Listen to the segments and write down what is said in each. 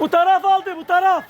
Bu taraf aldı bu taraf.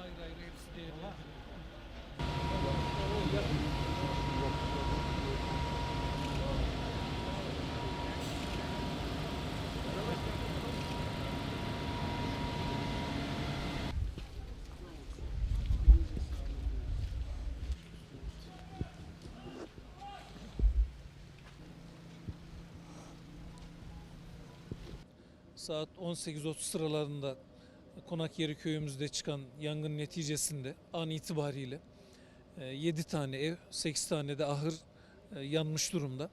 Ayrı ayrı hepsi değerli. Saat 18.30 sıralarında Konak Yeri köyümüzde çıkan yangın neticesinde an itibariyle 7 tane ev, 8 tane de ahır e, yanmış durumda.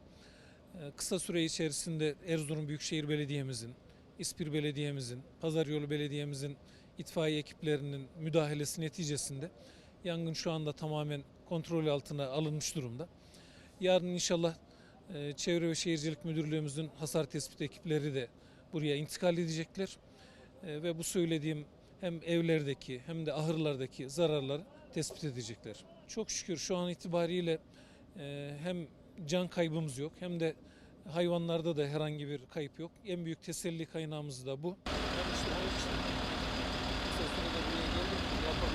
E, Kısa süre içerisinde Erzurum Büyükşehir Belediye'mizin, İspir Belediye'mizin, Pazaryolu Belediye'mizin itfaiye ekiplerinin müdahalesi neticesinde yangın şu anda tamamen kontrol altına alınmış durumda. Yarın inşallah e, Çevre ve Şehircilik Müdürlüğümüzün hasar tespit ekipleri de buraya intikal edecekler. E, ve bu söylediğim hem evlerdeki hem de ahırlardaki zararları tespit edecekler. Çok şükür şu an itibariyle e, hem can kaybımız yok hem de hayvanlarda da herhangi bir kayıp yok. En büyük teselli kaynağımız da bu.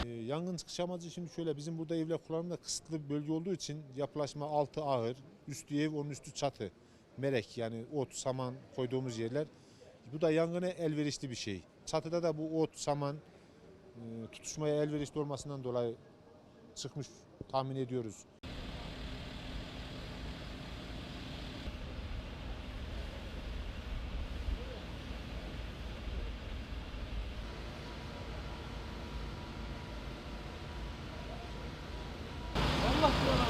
Ee, Yangın çıkış amacı şimdi şöyle bizim burada evler kullanımda kısıtlı bir bölge olduğu için yapılaşma altı ağır, üstü ev, onun üstü çatı. Merek yani ot, saman koyduğumuz yerler. Bu da yangına elverişli bir şey. Çatıda da bu ot, saman e, tutuşmaya elverişli olmasından dolayı çıkmış tahmin ediyoruz. Allah Allah.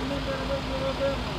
Bunun beraber beraber